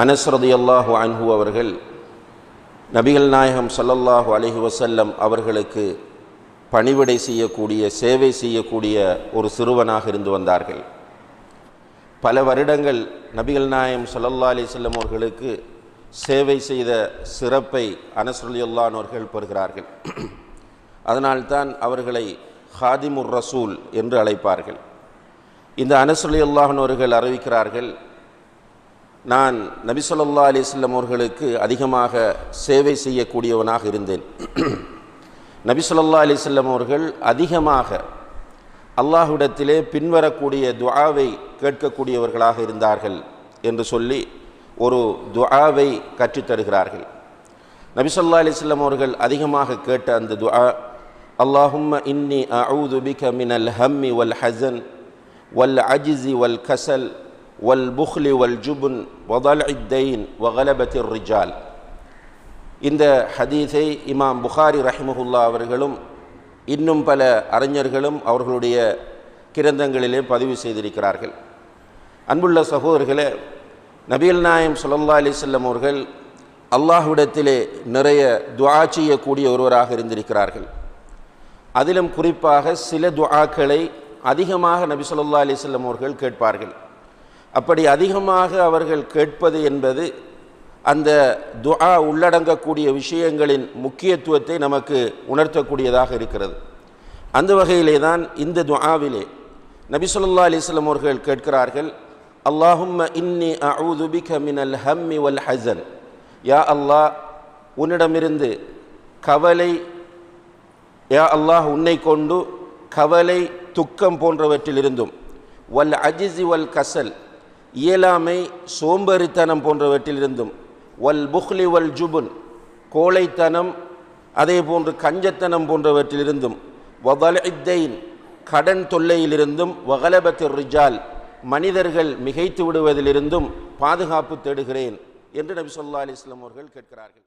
அனஸ்ரதி அல்லாஹு அன்ஹு அவர்கள் நபிகள் நாயகம் சல்லல்லாஹு அலஹி வசல்லம் அவர்களுக்கு பணிவிடை செய்யக்கூடிய சேவை செய்யக்கூடிய ஒரு சிறுவனாக இருந்து வந்தார்கள். பல வருடங்கள் நபிகள் நாயகம் சல்லல்லா அலி வஸல்லம் அவர்களுக்கு சேவை செய்த சிறப்பை அனசுல்லானோர்கள் பெறுகிறார்கள். அதனால்தான் அவர்களை ஹாதிமுர் ரசூல் என்று அழைப்பார்கள். இந்த அனஸ்ரலியுல்லாஹன் அறிவிக்கிறார்கள் நான் நபி சொல்லா அலிஸ்லம் அவர்களுக்கு அதிகமாக சேவை செய்யக்கூடியவனாக இருந்தேன். நபி சொல்லா அலிஸ்லம் அவர்கள் அதிகமாக அல்லாஹ்விடத்திலே பின்வரக்கூடிய துஆவை கேட்கக்கூடியவர்களாக இருந்தார்கள் என்று சொல்லி ஒரு துஆவை கற்றுத்தருகிறார்கள் நபி சொல்லா அலிஸ்லம் அவர்கள் அதிகமாக கேட்ட அந்த துஆ அல்லாஹும்ம இன்னி அவுது பிக மினல் ஹம்மி வல் ஹசன் வல் அஜிசி வல் கசல் والبخل والجبن وضلع الدين وغلبة الرجال இந்த ஹதீஸை இமாம் புகாரி ரஹிமஹுல்லா அவர்களும் இன்னும் பல அறிஞர்களும் அவர்களுடைய கிரந்தங்களிலே பதிவு செய்திருக்கிறார்கள் அன்புள்ள சகோதரர்களே நபிகள் நாயம் சுல்லா அலிசல்லம் அவர்கள் அல்லாஹ்விடத்திலே நிறைய துஆ செய்யக்கூடிய ஒருவராக இருந்திருக்கிறார்கள் அதிலும் குறிப்பாக சில துஆக்களை அதிகமாக நபி சொல்லா அலிசல்லம் அவர்கள் கேட்பார்கள் அப்படி அதிகமாக அவர்கள் கேட்பது என்பது அந்த துஆ உள்ளடங்கக்கூடிய விஷயங்களின் முக்கியத்துவத்தை நமக்கு உணர்த்தக்கூடியதாக இருக்கிறது. அந்த வகையிலே தான் இந்த துஆவிலே நபிசுல்லா அலிஸ்லம் அவர்கள் கேட்கிறார்கள் அல்லாஹும்ம இன்னி அஊது மினல் ஹம்மி வல் ஹசன் யா அல்லாஹ் உன்னிடமிருந்து கவலை யா அல்லாஹ் உன்னை கொண்டு கவலை துக்கம் போன்றவற்றிலிருந்தும் வல் அஜிசி வல் கசல். இயலாமை சோம்பேறித்தனம் போன்றவற்றிலிருந்தும். வல் புஹ்லி வல் ஜுபுன் கோழைத்தனம் அதே போன்று கஞ்சத்தனம் போன்றவற்றிலிருந்தும். வதல் கடன் தொல்லையிலிருந்தும். வகலபத்திர் ரிஜால் மனிதர்கள் மிகைத்து விடுவதிலிருந்தும் பாதுகாப்பு தேடுகிறேன் என்று நபி சொல்லா அலிஸ்லாம் அவர்கள் கேட்கிறார்கள்.